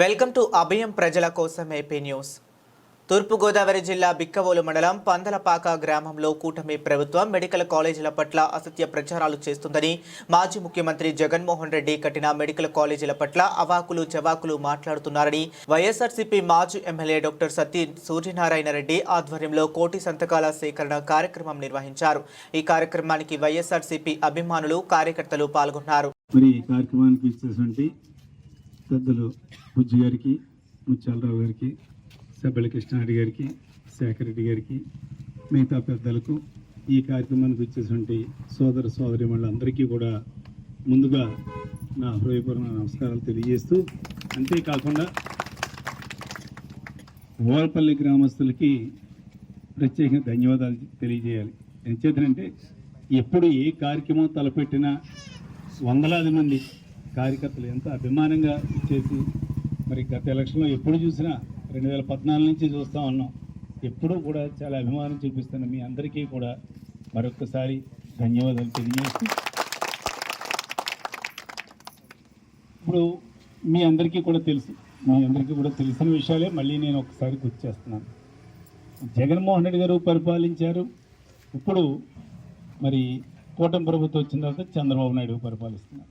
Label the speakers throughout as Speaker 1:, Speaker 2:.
Speaker 1: Welcome to అభయం ప్రజల కోసం AP news. తూర్పుగోదావరి జిల్లా బిక్కవోలు మండలం పందలపాక గ్రామంలో కూటమి ప్రభుత్వం మెడికల్ కాలేజీల పట్ల అసత్య ప్రచారాలు చేస్తుందని మాజీ ముఖ్యమంత్రి జగన్మోహన్ రెడ్డి కట్టిన మెడికల్ కాలేజీల పట్ల అవాకులు జవాకులు మాట్లాడుతున్నారని వైఎస్ఆర్సీపీ మాజీ ఎమ్మెల్యే డాక్టర్ సతీ సూర్యనారాయణ రెడ్డి ఆధ్వర్యంలో కోటి సంతకాల సేకరణ కార్యక్రమం నిర్వహించారు. ఈ కార్యక్రమానికి వైఎస్ఆర్సీపీ అభిమానులు కార్యకర్తలు పాల్గొన్నారు.
Speaker 2: మరి ఈ కార్యక్రమానికి పెద్దలు బుజ్జి గారికి ముత్యాలరావు గారికి సభ్యుల కృష్ణారెడ్డి గారికి శేఖర్ రెడ్డి గారికి మిగతా పెద్దలకు ఈ కార్యక్రమానికి వచ్చేటువంటి సోదర సోదరి అందరికీ కూడా ముందుగా నా హృదయపూర్వక నమస్కారాలు తెలియజేస్తూ అంతేకాకుండా ఓలపల్లి గ్రామస్తులకి ప్రత్యేకంగా ధన్యవాదాలు తెలియజేయాలి. ఎంచేతనంటే ఎప్పుడు ఏ కార్యక్రమం తలపెట్టినా వందలాది మంది కార్యకర్తలు ఎంత అభిమానంగా ఇచ్చేసి మరి గత ఎలక్షన్లో ఎప్పుడు చూసినా రెండు వేల పద్నాలుగు నుంచి చూస్తూ ఉన్నాం. ఎప్పుడూ కూడా చాలా అభిమానం చూపిస్తున్న మీ అందరికీ కూడా మరొకసారి ధన్యవాదాలు తెలియజేస్తూ ఇప్పుడు మీ అందరికీ కూడా తెలుసు మీ అందరికీ కూడా తెలిసిన విషయాలే. మళ్ళీ నేను ఒకసారి గుర్తు చేస్తున్నాను. జగన్మోహన్ రెడ్డి గారు పరిపాలించారు. ఇప్పుడు మరి కూటమి ప్రభుత్వం వచ్చిన తర్వాత చంద్రబాబు నాయుడు పరిపాలిస్తున్నారు.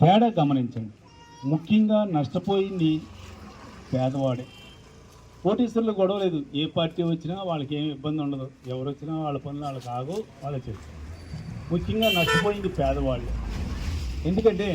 Speaker 2: తేడా గమనించండి. ముఖ్యంగా నష్టపోయింది పేదవాడే. కోటీశ్వరులు గొడవ లేదు. ఏ పార్టీ వచ్చినా వాళ్ళకి ఏమి ఇబ్బంది ఉండదు. ఎవరు వచ్చినా వాళ్ళ పనులు వాళ్ళకి ఆగు వాళ్ళు చేస్తారు. ముఖ్యంగా నష్టపోయింది పేదవాళ్ళు. ఎందుకంటే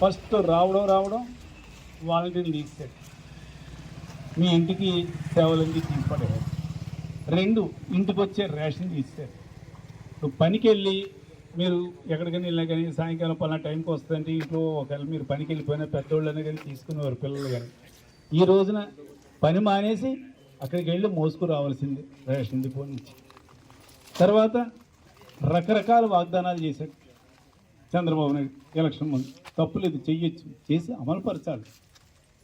Speaker 2: ఫస్ట్ రావడం రావడం వాలంటీర్లు తీసేది మీ ఇంటికి సేవలన్నీ తీసుపడేవారు రెండు ఇంటికి వచ్చే రేషన్ తీస్తారు నువ్వు పనికి వెళ్ళి మీరు ఎక్కడికైనా వెళ్ళినా కానీ సాయంకాలం పలానా టైంకి వస్తుందంటే ఇంట్లో ఒకవేళ మీరు పనికి వెళ్ళిపోయినా పెద్దోళ్ళనే కానీ తీసుకునేవారు పిల్లలు కానీ. ఈ రోజున పని మానేసి అక్కడికి వెళ్ళి మోసుకు రావాల్సింది రేషన్ డిపో నుంచి. తర్వాత రకరకాల వాగ్దానాలు చేశాడు చంద్రబాబు నాయుడు ఎలక్షన్ ముందు. తప్పులేదు చెయ్యొచ్చు చేసి అమలుపరచాలి.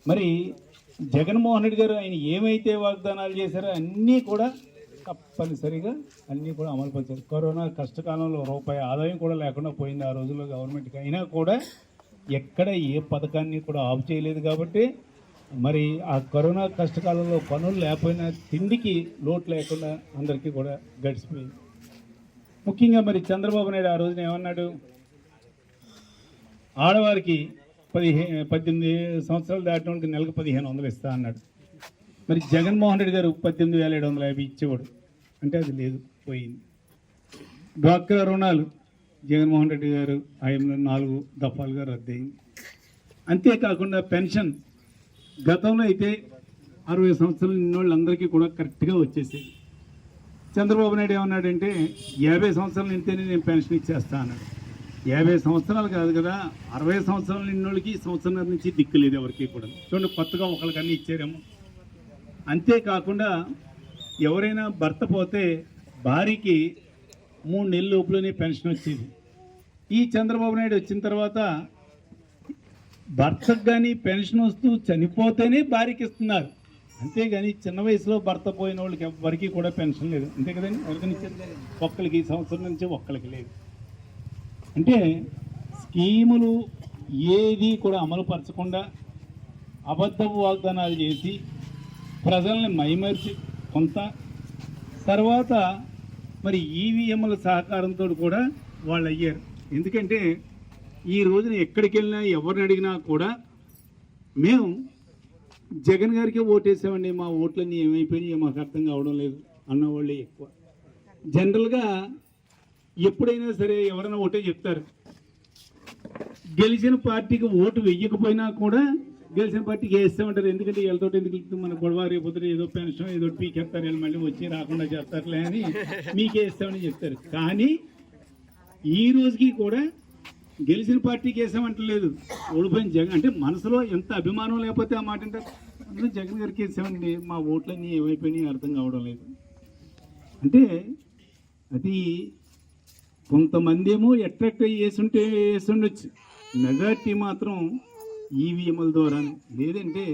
Speaker 2: మరి జగన్మోహన్ రెడ్డి గారు ఆయన ఏమైతే వాగ్దానాలు చేశారో అన్నీ కూడా తప్పనిసరిగా అన్నీ కూడా అమలుపరిచారు కరోనా కష్టకాలంలో రూపాయి ఆదాయం కూడా లేకుండా పోయింది ఆ రోజుల్లో గవర్నమెంట్కి అయినా కూడా ఎక్కడ ఏ పథకాన్ని కూడా ఆఫ్ చేయలేదు కాబట్టి మరి ఆ కరోనా కష్టకాలంలో పనులు లేకపోయినా తిండికి లోటు లేకుండా అందరికీ కూడా గడిచిపోయింది. ముఖ్యంగా మరి చంద్రబాబు నాయుడు ఆ రోజున ఏమన్నాడు? ఆడవారికి పదిహే పద్దెనిమిది సంవత్సరాలు దాటిన నెలకు పదిహేను వందలు ఇస్తా అన్నాడు. మరి జగన్మోహన్ రెడ్డి గారు పద్దెనిమిది వేల ఏడు వందల యాభై ఇచ్చేవాడు. అంటే అది లేదు పోయింది. డ్వాక్రా రుణాలు జగన్మోహన్ రెడ్డి గారు ఆయన నాలుగు దఫాలుగా రద్దయింది. అంతేకాకుండా పెన్షన్ గతంలో అయితే అరవై సంవత్సరాలు నిన్నోళ్ళందరికీ కూడా కరెక్ట్గా వచ్చేసేది. చంద్రబాబు నాయుడు ఏమన్నాడంటే యాభై సంవత్సరాలు నింతేనే నేను పెన్షన్ ఇచ్చేస్తా అన్నాడు. యాభై సంవత్సరాలు కాదు కదా అరవై సంవత్సరాలు నిన్నోళ్ళకి సంవత్సరం నుంచి దిక్కు లేదు ఎవరికి కూడా. చూడండి కొత్తగా ఒకరికన్నీ ఇచ్చారేమో. అంతేకాకుండా ఎవరైనా భర్త పోతే భార్యకి మూడు నెలల లోపులోనే పెన్షన్ వచ్చేది. ఈ చంద్రబాబు నాయుడు వచ్చిన తర్వాత భర్తకు కానీ పెన్షన్ వస్తూ చనిపోతేనే భార్యకి ఇస్తున్నారు. అంతేగాని చిన్న వయసులో భర్త పోయిన వాళ్ళకి ఎవరికి కూడా పెన్షన్ లేదు. అంతే కదండి? ఎవరికి ఇచ్చారు ఒక్కరికి ఈ సంవత్సరం నుంచి ఒక్కరికి లేదు. అంటే స్కీములు ఏది కూడా అమలు పరచకుండా అబద్ధపు వాగ్దానాలు చేసి ప్రజల్ని మైమరిచి కొంత తర్వాత మరి ఈవీఎంల సహకారంతో కూడా వాళ్ళు అయ్యారు. ఎందుకంటే ఈ రోజున ఎక్కడికి వెళ్ళినా ఎవరిని అడిగినా కూడా మేము జగన్ గారికి ఓటేసామండి. మా ఓట్లన్నీ ఏమైపోయినాయి మాకు అర్థం కావడం లేదు అన్నవాళ్ళే ఎక్కువ. జనరల్గా ఎప్పుడైనా సరే ఎవరైనా ఓటే చెప్తారు. గెలిచిన పార్టీకి ఓటు వెయ్యకపోయినా కూడా గెలిచిన పార్టీకి వేస్తామంటారు ఎందుకంటే వీళ్ళతో ఎందుకు వెళ్తుంది మన గొడవ రేపొద్దు ఏదో పెన్షన్ ఏదో పీకెత్తారు వీళ్ళు మళ్ళీ వచ్చి రాకుండా చేస్తారులే అని మీకే ఇస్తామని చెప్తారు. కానీ ఈ రోజుకి కూడా గెలిచిన పార్టీకి వేసామంటలేదు ఓడిపోయిన జగన్ అంటే మనసులో ఎంత అభిమానం లేకపోతే ఆ మాట అంటారు జగన్ గారికి వేసామండి మా ఓట్లన్నీ ఏమైపోయినాయి అర్థం కావడం లేదు. అంటే అది కొంతమంది ఏమో అయ్యి వేసుంటే వేసుండొచ్చు. మెజార్టీ మాత్రం ఈవీఎంల ద్వారా లేదంటే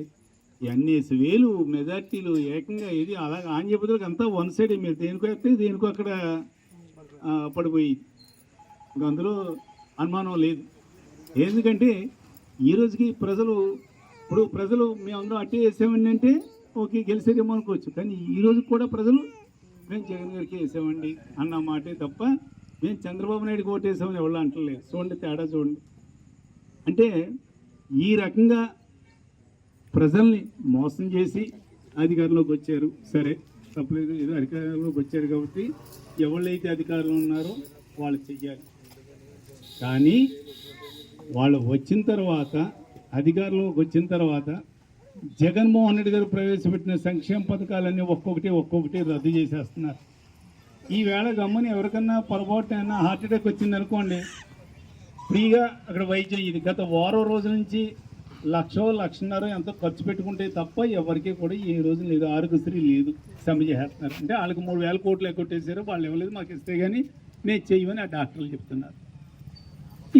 Speaker 2: ఎన్ఎస్ వేలు మెజార్టీలు ఏకంగా ఇది అలాగ ఆంధ్రప్రదేశ్కి అంతా వన్ సైడ్ మీరు దేనికో ఎక్కితే దేనికో అక్కడ పడిపోయి. ఇంకా అందులో అనుమానం లేదు. ఎందుకంటే ఈ రోజుకి ప్రజలు ఇప్పుడు ప్రజలు మేమందరం అట్టే వేసామండి అంటే ఓకే గెలిచేదేమో అనుకోవచ్చు. కానీ ఈ రోజు కూడా ప్రజలు మేము జగన్ గారికి వేసామండి అన్న మాటే తప్ప మేము చంద్రబాబు నాయుడుకి ఓటేసామని ఎవరు అంటలేదు. చూడండి తేడా చూడండి. అంటే ఈ రకంగా ప్రజల్ని మోసం చేసి అధికారంలోకి వచ్చారు. సరే తప్పలేదు. ఏదో అధికారంలోకి వచ్చారు కాబట్టి ఎవళ్ళైతే అధికారంలో ఉన్నారో వాళ్ళు చెయ్యాలి. కానీ వాళ్ళు వచ్చిన తర్వాత అధికారంలోకి వచ్చిన తర్వాత జగన్మోహన్ రెడ్డి గారు ప్రవేశపెట్టిన సంక్షేమ పథకాలన్నీ ఒక్కొక్కటి ఒక్కొక్కటి రద్దు చేసేస్తున్నారు. ఈవేళ గమ్మని ఎవరికన్నా పొరపాటున హార్ట్ అటాక్ వచ్చింది అనుకోండి ఫ్రీగా అక్కడ వైద్యం. ఇది గత వారం రోజుల నుంచి లక్షో లక్షన్నర ఎంతో ఖర్చు పెట్టుకుంటే తప్ప ఎవరికి కూడా ఏ రోజు లేదు. ఆరోగ్యశ్రీ లేదు. సమ చేస్తున్నారు. అంటే వాళ్ళకి మూడు వేల కోట్లు ఎక్కొట్టేశారు వాళ్ళు ఇవ్వలేదు మాకు ఇస్తే కానీ నేను చెయ్యమని ఆ డాక్టర్లు చెప్తున్నారు.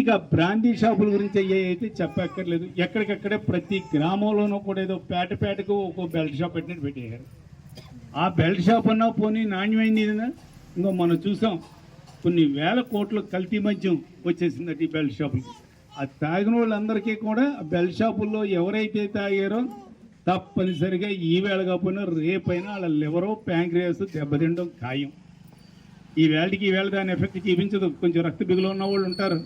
Speaker 2: ఇక బ్రాందీ షాపుల గురించి అయ్యే అయితే చెప్పక్కర్లేదు. ఎక్కడికక్కడే ప్రతి గ్రామంలోనూ కూడా ఏదో పేట పేటకు ఒక బెల్ట్ షాప్ పెట్టినట్టు పెట్టేయారు ఆ బెల్ట్ షాప్ అన్నా పోనీ నాణ్యమైంది ఇంకో మనం చూసాం. కొన్ని వేల కోట్ల కల్తీ మద్యం వచ్చేసిందట ఈ బెల్ట్ షాపులకి ఆ తాగిన వాళ్ళందరికీ కూడా బెల్ట్ షాపుల్లో ఎవరైతే తాగారో తప్పనిసరిగా ఈ వేళ కాకపోయినా రేపైనా వాళ్ళ లివరో ప్యాంక్రియాస్ దెబ్బతిండం ఖాయం. ఈ వేళకి ఈవేళ వేళ దాని ఎఫెక్ట్ చూపించదు. కొంచెం రక్త బిగులు ఉన్న వాళ్ళు ఉంటారు.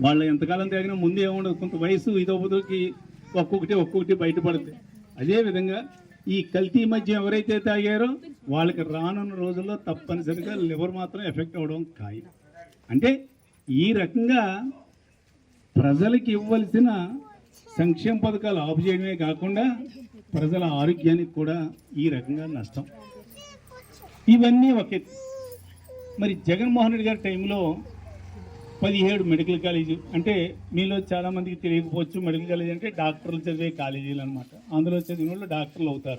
Speaker 2: వాళ్ళు ఎంతకాలం తాగినా ముందు ఏముండదు. కొంత వయసు ఇదొకటికి ఒక్కొక్కటి ఒక్కొక్కటి బయటపడుతుంది అదేవిధంగా ఈ కల్తీ మధ్య ఎవరైతే తాగారో వాళ్ళకి రానున్న రోజుల్లో తప్పనిసరిగా లివర్ మాత్రం ఎఫెక్ట్ అవ్వడం ఖాయం. అంటే ఈ రకంగా ప్రజలకు ఇవ్వాల్సిన సంక్షేమ పథకాలు ఆపు చేయడమే కాకుండా ప్రజల ఆరోగ్యానికి కూడా ఈ రకంగా నష్టం. ఇవన్నీ ఒక మరి జగన్మోహన్ రెడ్డి గారి టైంలో పదిహేడు మెడికల్ కాలేజీ అంటే మీలో చాలామందికి తెలియకపోవచ్చు. మెడికల్ కాలేజ్ అంటే డాక్టర్లు చదివే కాలేజీలు అనమాట అందులో చదివిన వాళ్ళు డాక్టర్లు అవుతారు.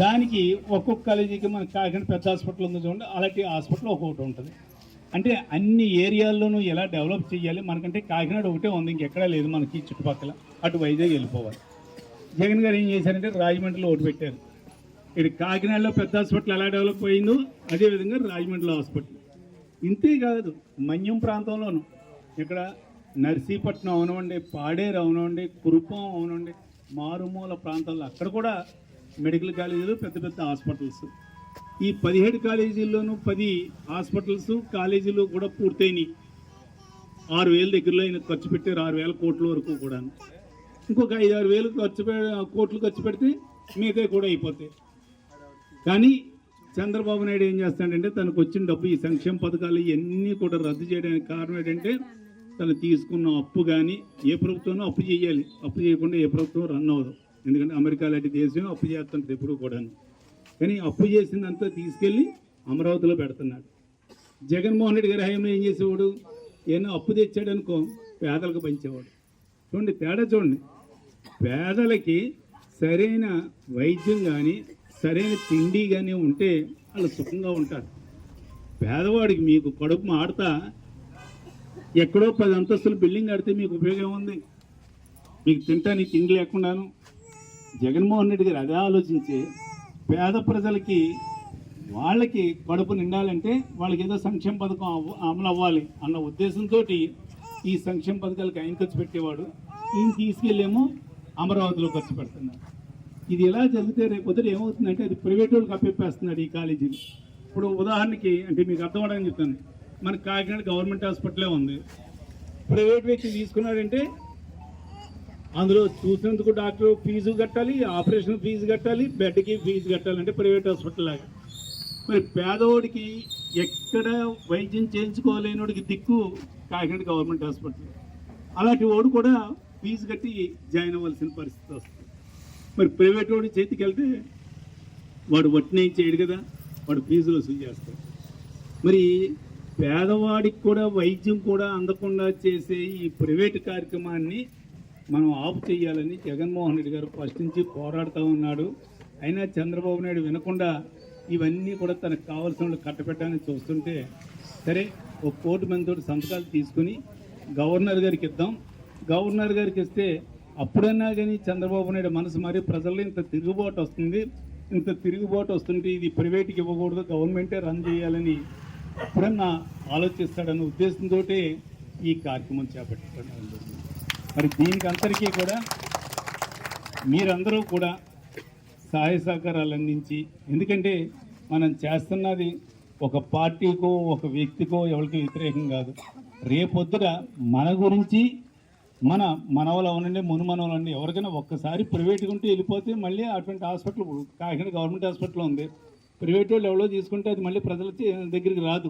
Speaker 2: దానికి ఒక్కొక్క కాలేజీకి మన కాకినాడ పెద్ద హాస్పిటల్ ఉంది చూడండి. అలాంటి హాస్పిటల్ ఒక్కొక్కటి ఉంటుంది. అంటే అన్ని ఏరియాల్లోనూ ఎలా డెవలప్ చేయాలి? మనకంటే కాకినాడ ఒకటే ఉంది. ఇంకెక్కడా లేదు మనకి చుట్టుపక్కల. అటు వైజాగ్ వెళ్ళిపోవాలి. జగన్ గారు ఏం చేశారంటే రాజమండ్రిలో ఒకటి పెట్టారు. ఇది కాకినాడలో పెద్ద హాస్పిటల్ ఎలా డెవలప్ అయిందో అదేవిధంగా రాజమండ్రిలో హాస్పిటల్. ఇంతే కాదు మన్యం ప్రాంతంలోను. ఇక్కడ నర్సీపట్నం అవనివ్వండి పాడేరు అవనివ్వండి కురుపం అవనివ్వండి మారుమూల ప్రాంతాల్లో అక్కడ కూడా మెడికల్ కాలేజీలు పెద్ద పెద్ద హాస్పిటల్స్. ఈ పదిహేడు కాలేజీల్లోనూ పది హాస్పిటల్స్ కాలేజీలు కూడా పూర్తయినాయి. ఆరు వేల దగ్గరలో ఆయన ఖర్చు పెట్టారు ఆరు వేల కోట్ల వరకు కూడా ఇంకొక ఐదు ఆరు వేలు ఖర్చు పె కోట్లు ఖర్చు పెడితే మిగతా కూడా అయిపోతాయి. కానీ చంద్రబాబు నాయుడు ఏం చేస్తాడంటే తనకు వచ్చిన డబ్బు ఈ సంక్షేమ పథకాలు ఇవన్నీ కూడా రద్దు చేయడానికి కారణం ఏంటంటే తను తీసుకున్న అప్పు కానీ ఏ ప్రభుత్వం అప్పు చేయాలి. అప్పు చేయకుండా ఏ ప్రభుత్వం రన్ అవ్వదు. ఎందుకంటే అమెరికా లాంటి దేశం అప్పు చేస్తుంటుంది ఎప్పుడు కూడాను. కానీ అప్పు చేసిందంతా తీసుకెళ్ళి అమరావతిలో పెడుతున్నాడు. జగన్మోహన్ రెడ్డి గారి హయాంలో ఏం చేసేవాడు? ఏమో అప్పు తెచ్చాడు అనుకో పేదలకు పంచేవాడు. చూడండి తేడా చూడండి. పేదలకి సరైన వైద్యం కానీ సరైన తిండి కానీ ఉంటే వాళ్ళు సుఖంగా ఉంటారు. పేదవాడికి మీకు కడుపు మాడతా ఎక్కడో పది అంతస్తుల బిల్డింగ్ కడితే మీకు ఉపయోగం ఉంది. మీకు తింటానికి తిండి లేకుండాను. జగన్మోహన్ రెడ్డి గారు అదే ఆలోచించి పేద ప్రజలకి వాళ్ళకి కడుపు నిండాలంటే వాళ్ళకి ఏదో సంక్షేమ పథకం అవ్వ- అమలు అవ్వాలి అన్న ఉద్దేశంతో ఈ సంక్షేమ పథకాలకి ఆయన ఖర్చు పెట్టేవాడు. ఈయన తీసుకెళ్ళేమో అమరావతిలో ఖర్చు పెడుతున్నారు. ఇది ఎలా జరిగితే రేపు పొద్దున ఏమవుతుందంటే అది ప్రైవేట్ వాళ్ళకి అప్పేస్తున్నాడు ఈ కాలేజీని. ఇప్పుడు ఉదాహరణకి అంటే మీకు అర్థం అవడానికి చెప్తాను. మన కాకినాడ గవర్నమెంట్ హాస్పిటలే ఉంది. ప్రైవేట్ వ్యక్తి తీసుకున్నాడంటే అందులో చూసినందుకు డాక్టర్ ఫీజు కట్టాలి ఆపరేషన్ ఫీజు కట్టాలి బెడ్కి ఫీజు కట్టాలి అంటే ప్రైవేట్ హాస్పిటల్ లాగా. మరి పేదవాడికి ఎక్కడ వైద్యం చేయించుకోలేనివాడికి దిక్కు కాకినాడ గవర్నమెంట్ హాస్పిటల్. అలాంటి వాడు కూడా ఫీజు కట్టి జాయిన్ అవ్వాల్సిన పరిస్థితి వస్తుంది. మరి ప్రైవేట్ వాడి చేతికి వెళ్తే వాడు వట్టిన చేయడు కదా వాడు ఫీజులు వసూలు చేస్తాడు. మరి పేదవాడికి కూడా వైద్యం కూడా అందకుండా చేసే ఈ ప్రైవేట్ కార్యక్రమాన్ని మనం ఆపు చేయాలని జగన్మోహన్ రెడ్డి గారు ఫస్ట్ నుంచి పోరాడుతూ ఉన్నాడు. అయినా చంద్రబాబు నాయుడు వినకుండా ఇవన్నీ కూడా తనకు కావాల్సిన వాళ్ళు కట్టపెట్టాలని చూస్తుంటే సరే ఒక కోటి మందితో సంతకాలు తీసుకుని గవర్నర్ గారికి ఇద్దాం. గవర్నర్ గారికి ఇస్తే అప్పుడన్నా కానీ చంద్రబాబు నాయుడు మనసు మరి ప్రజల్లో ఇంత తిరుగుబాటు వస్తుంది. ఇంత తిరుగుబాటు వస్తుంటే ఇది ప్రైవేట్కి ఇవ్వకూడదు గవర్నమెంటే రన్ చేయాలని అప్పుడన్నా ఆలోచిస్తాడన్న ఉద్దేశంతో ఈ కార్యక్రమం చేపట్టడం మరి దీనికి అందరికీ కూడా మీరందరూ కూడా సహాయ సహకారాలు అందించి ఎందుకంటే మనం చేస్తున్నది ఒక పార్టీకో ఒక వ్యక్తికో ఎవరికి వ్యతిరేకం కాదు. రేపొద్దున మన గురించి మన మనవలు అవనండి మునుమనవలు అండి ఎవరికైనా ఒక్కసారి ప్రైవేట్గా ఉంటే వెళ్ళిపోతే మళ్ళీ అటువంటి హాస్పిటల్ కాకినాడ గవర్నమెంట్ హాస్పిటల్ ఉంది. ప్రైవేట్ వాళ్ళు ఎవరో తీసుకుంటే అది మళ్ళీ ప్రజల దగ్గరికి రాదు.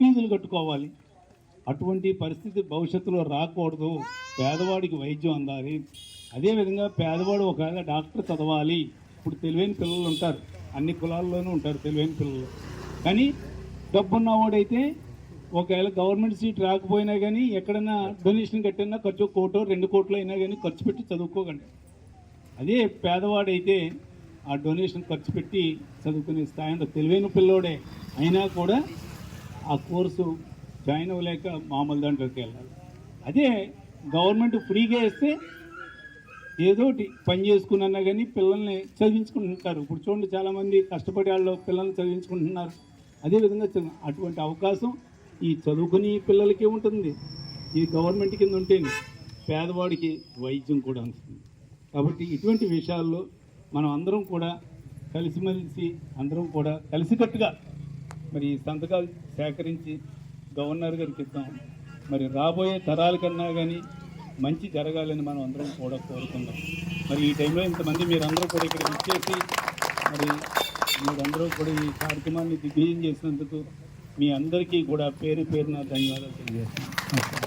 Speaker 2: ఫీజులు కట్టుకోవాలి. అటువంటి పరిస్థితి భవిష్యత్తులో రాకూడదు. పేదవాడికి వైద్యం అందాలి. అదేవిధంగా పేదవాడు ఒకవేళ డాక్టర్ చదవాలి. ఇప్పుడు తెలివైన పిల్లలు ఉంటారు. అన్ని కులాల్లోనూ ఉంటారు తెలివైన పిల్లలు. కానీ డబ్బున్నవాడైతే ఒకవేళ గవర్నమెంట్ సీట్ రాకపోయినా కానీ ఎక్కడైనా డొనేషన్ కట్టినా ఖర్చు కోటో రెండు కోట్లు అయినా కానీ ఖర్చు పెట్టి చదువుకోకండి అదే పేదవాడైతే ఆ డొనేషన్ ఖర్చు పెట్టి చదువుకునే స్థాయిలో తెలివైన పిల్లోడే అయినా కూడా ఆ కోర్సు జాయిన్ అవ్వలేక మామూలు దాంట్లోకి వెళ్ళాలి. అదే గవర్నమెంట్ ఫ్రీగా ఇస్తే ఏదోటి పని చేసుకున్నా కానీ పిల్లల్ని చదివించుకుంటుంటారు ఇప్పుడు చూడండి చాలామంది కష్టపడి వాళ్ళు పిల్లల్ని చదివించుకుంటున్నారు. అదేవిధంగా అటువంటి అవకాశం ఈ చదువుకుని పిల్లలకి ఉంటుంది ఈ గవర్నమెంట్ కింద ఉంటే పేదవాడికి వైద్యం కూడా ఉంటుంది కాబట్టి ఇటువంటి విషయాల్లో మనం అందరం కూడా కలిసిమెలిసి అందరం కూడా కలిసికట్టుగా మరి ఈ సంతకాలు సేకరించి గవర్నర్ గారికి ఇద్దాం. మరి రాబోయే తరాల కన్నా కానీ మంచి జరగాలని మనం అందరం కూడా కోరుకుందాం. మరి ఈ టైంలో ఇంతమంది మీరందరూ కూడా ఇక్కడ ఇచ్చేసి మరి మీరందరూ కూడా ఈ కార్యక్రమాన్ని దిగ్విజయం చేసినందుకు మీ అందరికీ కూడా పేరు పేరున ధన్యవాదాలు తెలియజేస్తున్నాను.